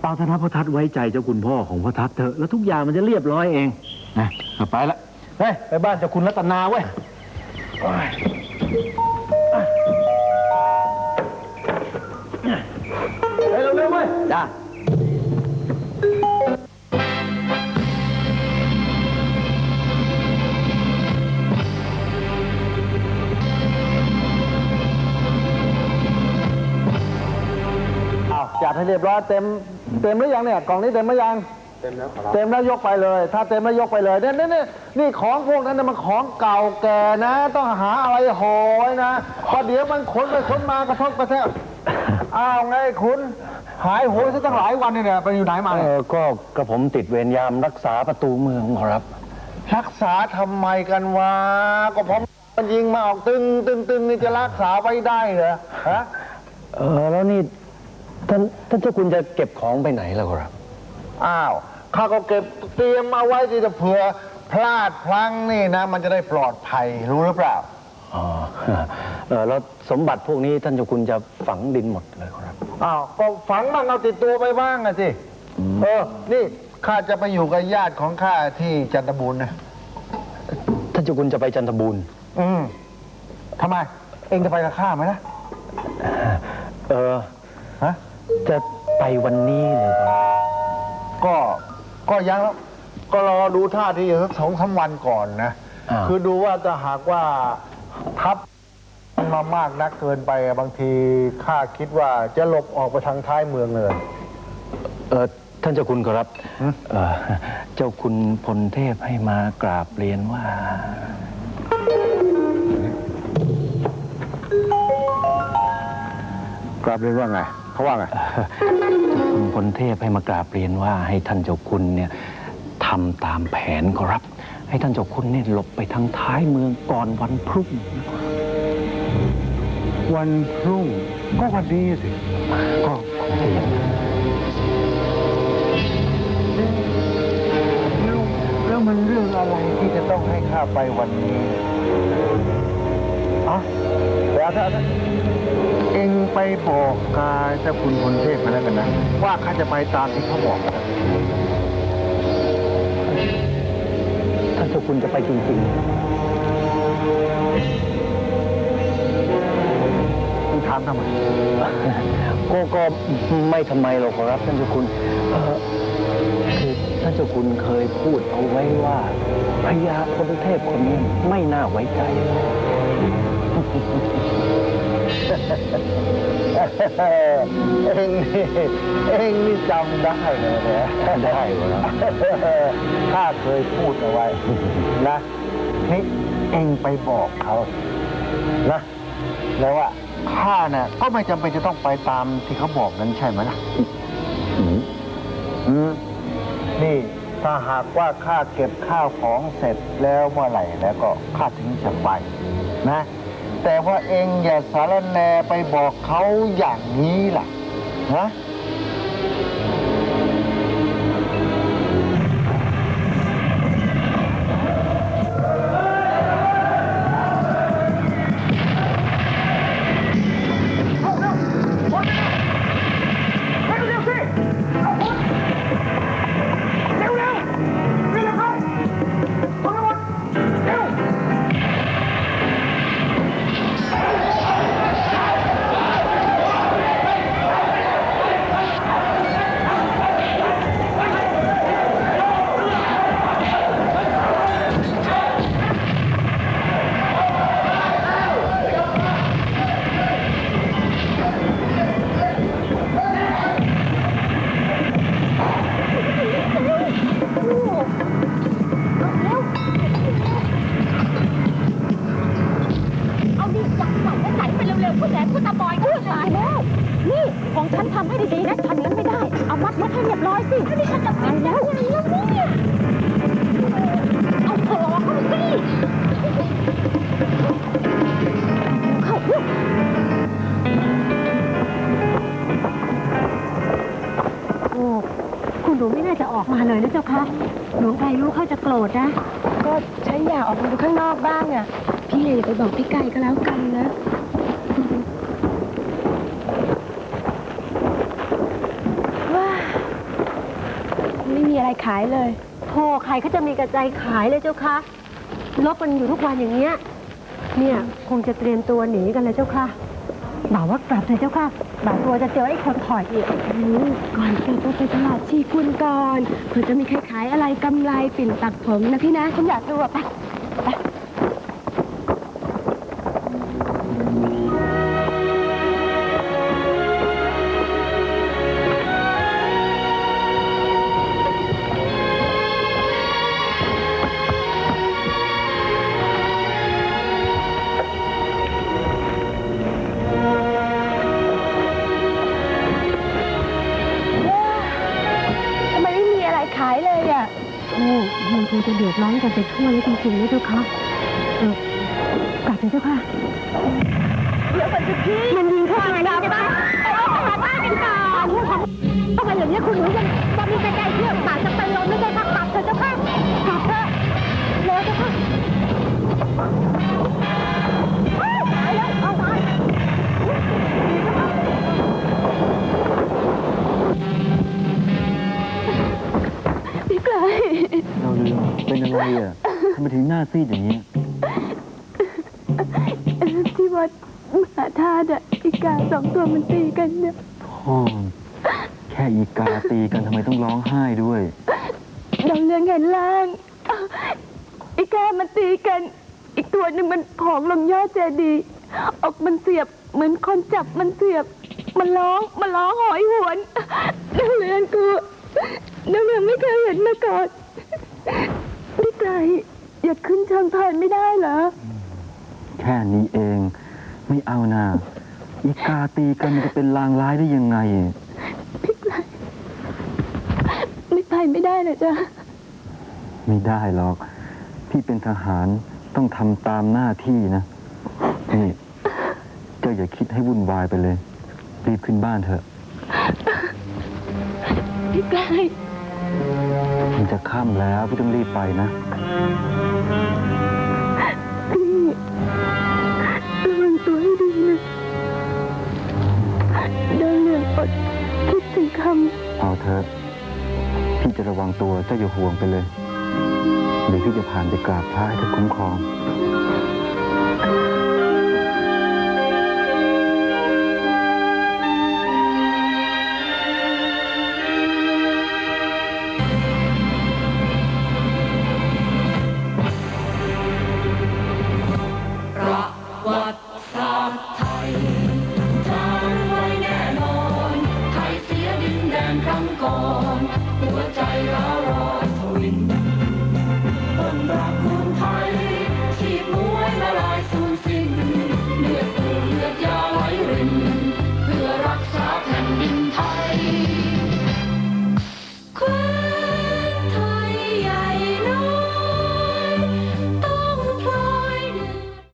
เอาธนพ่อทัศไว้ใจเจ้าคุณพ่อของพ่อทัศเถอะแล้วทุกอย่างมันจะเรียบร้อยเองนะเอาไปละเฮ้ยไปบ้านเจ้าคุณรัตนาเว้ยไปเร็วๆเว้ยจ้าจัดให้เรียบร้อยเต็ม เต็มหรือยังเนี่ยกล่องนี้เต็มหรือยังเต็มแล้วเต็มแล้วยกไปเลย ถ้าเต็มแล้วยกไปเลยเนี่ยเนี่ยเนี่ยนี่ของพวกนั้นน่ะมันของเก่าแก่นะ ต้องหาอะไรห่อไว้นะเพราะเดี๋ยวมันขนไปขนมากระทบกระแทกอ้าวไงคุณหายโหยซะตั้งหลายวันเนี่ยไปอยู่ไหนมาเอเนี่ยอก็กระผมติดเวรยามรักษาประตูเมืองครับ รักษาทำไมกันวะก็เพราะมันยิงมาออกตึงตึงตึงนี่จะรักษาไว้ได้เหรอฮะเออแล้วนี่ ท่านท่านเจ้าคุณจะเก็บของไปไหนล่ะครับ อ้าวข้าก็เก็บเตรียมเอาไว้ที่จะเผื่อพลาดพลั้งนี่นะ มันจะได้ปลอดภัยรู้หรือเปล่าอ๋อเออแล้วสมบัติพวกนี้ท่านเจ้าคุณจะฝังดินหมดเลยครับ อ้าวก็ฝังบ้างเอาติดตัวไปบ้างอะสิเออ นี่ข้าจะไปอยู่กับญาติของข้าที่จันทบุรีนะท่านเจ้าคุณจะไปจันทบูรณ์อืมทำไม เองจะไปกับข้าไหมนะเออฮะ จะไปวันนี้เลยครับก็ก็ยังแล้วก็รอดูท่าทีอยู่สักสองสามวันก่อนนะาวคือดูว่าถ้าหากว่าทัพมามากนักเกินไปอะบางทีข้าคิดว่าจะหลบออกไปทางท้ายเมืองเลย เออท่านเจ้าคุณครับหืมเออเจ้าคุณพลเทพให้มากราบเรียนว่ากราบเรียนว่าไง เขาว่าไงคุณพลเทพให้มากราบเรียนว่าให้ท่านเจ้าคุณเนี่ยทำตามแผนครับ ให้ท่านเจ้าคุณเนี่ยหลบไปทางท้ายเมืองก่อนวันพรุ่งวันพรุ่งก็วันนี้สิ ก็คงจะอย่างนั้นแล้วแล้วมันเรื่องอะไรที่จะต้องให้ข้าไปวันนี้อะแต่ถ้าถ้า เองไปบอกกาเจ้าคุณพลเทพมาแล้วกันนะ ว่าข้าจะไปตามที่เขาบอกท่านเจ้าคุณจะไปจริงคุณถามทำไมๆก็ก็ไม่ทำไมหรอกครับท่านเจ้าคุณเออคือท่านเจ้าคุณเคยพูดเอาไว้ว่าพญาพลเทพคนนี้ไม่น่าไว้ใจ เองนี่เองนี่จำได้เลยนะได้เหรอข้าเคยพูดเอาไว้ นะนี่เองไปบอกเขา นะ แล้วว่าข้าน่ะก็ไม่จำเป็นจะต้องไปตามที่เขาบอกนั้นใช่ไหมล่ะอืมอืมนี่ถ้าหากว่าข้าเก็บข้าวของเสร็จแล้วเมื่อไหร่แล้วก็ข้าถึงจะไป นะ แต่ว่าเองอย่าสารแนไปบอกเขาอย่างนี้ล่ะนะ ของฉันทำให้ดีๆนะทำงั้นไม่ได้ เอามัดมัดให้เรียบร้อยสินี่ฉันจะตายแล้วไงล่ะเนี่ยเอาคอเข้าสิเข้าลูกโอ้คุณหนูไม่น่าจะออกมาเลยนะเจ้าคะหนูใครรู้เขาจะโกรธนะ ก็ฉันอยากออกมาดูข้างนอกบ้างอะ พี่เลยไปบอกพี่ไก่ก็แล้วกันนะ ว่า ย ขายเลย โธ่ใครเขาจะมีกระจายขายเลยเจ้าคะลบกันอยู่ทุกวันอย่างเงี้ย เนี่ยคงจะเตรียมตัวหนีกันเลยเจ้าค่ะบ่าวว่ากลับเลยเจ้าค่ะบ่าวตัวจะเจอไอ้คนถอยอีกก่อนจะต้องไปตลาดชีกุนก่อนเผื่อจะมีใครขายอะไรกำไรปิ่นตักผมนะพี่นะฉันอยากดูอะไปไป โอ้มันคงจะเดือดร้อนกันไปทั่วเลยจริงๆนะเจ้าคะเออกลับเถอะเจ้าค่ะเดี๋ยวก่อนสิพี่มันยิงเข้ามาแล้วจะไปไปเอาไปหาบ้านกันก่อนทำไมอย่างนี้คุณหนูยังจะมีกระจายเที่ยวป่าจะไปลงไม่ใช่พักกลับเถอะเจ้าค่ะกลับเถอะเร็วเจ้าค่ะตายแล้วเอาตาย อะไรอะทำไมถึงหน้าซีดอย่างนี้ ที่วัดมหาธาตุอะอีกาสองตัวมันตีกันเนี่ยพ่อแค่อีกาตีกันทำไมต้องร้องไห้ด้วยดาวเรืองเห็นล่าง อีกามันตีกัน อีกตัวหนึ่งมันผองลงยอดเจดีย์ออกมันเสียบเหมือนคนจับมันเสียบ มันร้องมันร้องหอยหวนดาวเรืองกูดาวเรืองไม่เคยเห็นมาก่อน พี่ไกรอยากขึ้นเชิงทานไม่ได้เหรอ แค่นี้เองไม่เอานาอีกาตีกันมันจะเป็นลางร้ายได้ยังไง พี่ไกรไม่ไปไม่ได้เหรอจ๊ะ ไม่ได้หรอก พี่เป็นทหารต้องทำตามหน้าที่นะ นี่เจ้าอย่าคิดให้วุ่นวายไปเลย รีบขึ้นบ้านเถอะ พี่ไกร มันจะค่ำแล้วพี่ต้องรีบไปนะ พี่ระวังตัวให้ดีนะดาวเรืองอดคิดถึงคำเอาเถอะพี่จะระวังตัวเจ้าอย่าห่วงไปเลยเดี๋ยวพี่จะผ่านไปกราบพระให้ท่านคุ้มครองพ porque